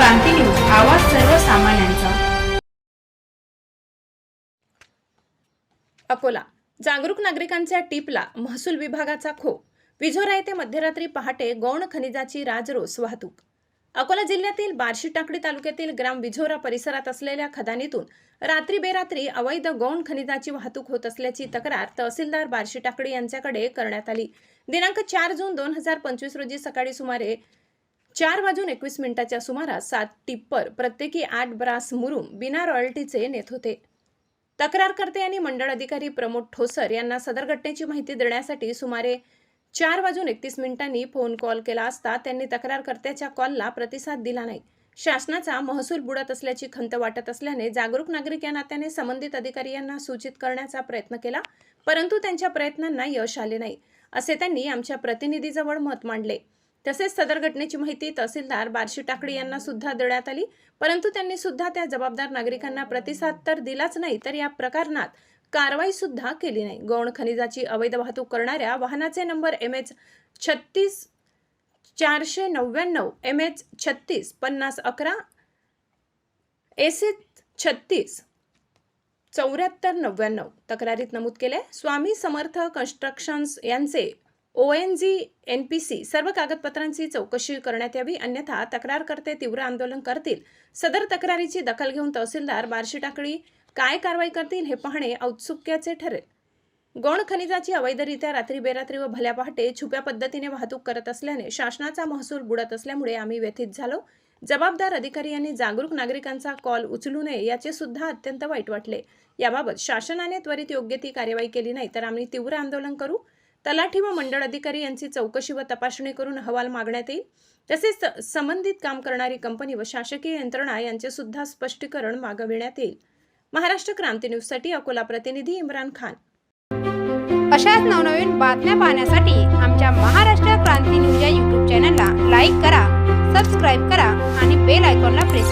क्रांती news आवाज सर्वसामान्यांचा. अकोला. जागरूक नागरिकांच्या टीपला महसूल विभागाचा खो. विझोरा येथे मध्यरात्री पहाटे गौण खनिजाची राजरोस वाहतूक. अकोला जिल्ह्यातील बार्शी टाकळी तालुक्यातील ग्राम विझोरा परिसरात असलेल्या खदानीतून रात्री बेरात्री अवैध गौण खनिजाची वाहतूक होत असल्याची तक्रार तहसीलदार बार्शी टाकळी यांच्याकडे करण्यात आली. दिनांक चार जून दोन हजार पंचवीस रोजी सकाळी सुमारे चार वाजून एकवीस मिनिटाच्या सुमारास सात टिप्पर प्रत्येकी आठ ब्रास मुरुम बिना रॉयल्टीचे नेत होते. तक्रारकर्ते आणि मंडळ अधिकारी प्रमोद ठोसर यांना सदर घटनेची माहिती देण्यासाठी सुमारे चार वाजून एकतीस मिनिटांनी फोन कॉल केला असता त्यांनी तक्रारकर्त्याच्या कॉलला प्रतिसाद दिला नाही. शासनाचा महसूल बुडत असल्याची खंत वाटत असल्याने जागरूक नागरिक या नात्याने संबंधित अधिकारी यांना सूचित करण्याचा प्रयत्न केला परंतु त्यांच्या प्रयत्नांना यश आले नाही असे त्यांनी आमच्या प्रतिनिधीजवळ मत मांडले. तसेच सदर घटनेची माहिती तहसीलदार बार्शी टाकडी यांना सुद्धा देण्यात आली. परंतु त्यांनी सुद्धा त्या जबाबदार नागरिकांना प्रतिसाद तर दिलाच नाही तर या प्रकरणात कारवाई सुद्धा केली नाही. गौण खनिजाची अवैध वाहतूक करणाऱ्या वाहनाचे नंबर एम एच छत्तीस चारशे नव्याण्णव एम एच छत्तीस पन्नास अकरा एस एच छत्तीस चौऱ्याहत्तर नव्याण्णव तक्रारीत नमूद केले. स्वामी समर्थ कन्स्ट्रक्शन्स यांचे O N G N P C सर्व कागदपत्रांची चौकशी करण्यात यावी अन्यथा तक्रारकर्ते तीव्र आंदोलन करतील. सदर तक्रारीची दखल घेऊन तहसीलदार बार्शी टाकळी काय कारवाई करतील हे पाहणे औत्सुक्याचे ठरेल. गौण खनिजाची अवैधरित्या रात्री बेरात्री व भल्या पहाटे छुप्या पद्धतीने वाहतूक करत असल्याने शासनाचा महसूल बुडत असल्यामुळे आम्ही व्यथित झालो. जबाबदार अधिकारी यांनी जागरूक नागरिकांचा कॉल उचलू नये याचे सुद्धा अत्यंत वाईट वाटले. याबाबत शासनाने त्वरित योग्य ती कार्यवाही केली नाही तर आम्ही तीव्र आंदोलन करू. तलाठी व मंडळ अधिकारी यांची चौकशी व तपासणी करून अहवाल मागण्यात येईल. तसेच संबंधित काम करणारी कंपनी व शासकीय यंत्रणा यांचे सुद्धा स्पष्टीकरण मागविण्यात येईल. महाराष्ट्र क्रांती न्यूजसाठी अकोला प्रतिनिधी इम्रान खान. अशाच नवनवीन बातम्या पाहण्यासाठी आमच्या महाराष्ट्र क्रांती न्यूज या यूट्यूब चॅनलला लाईक करा सबस्क्राईब करा आणि बेल आयकॉनला प्रेस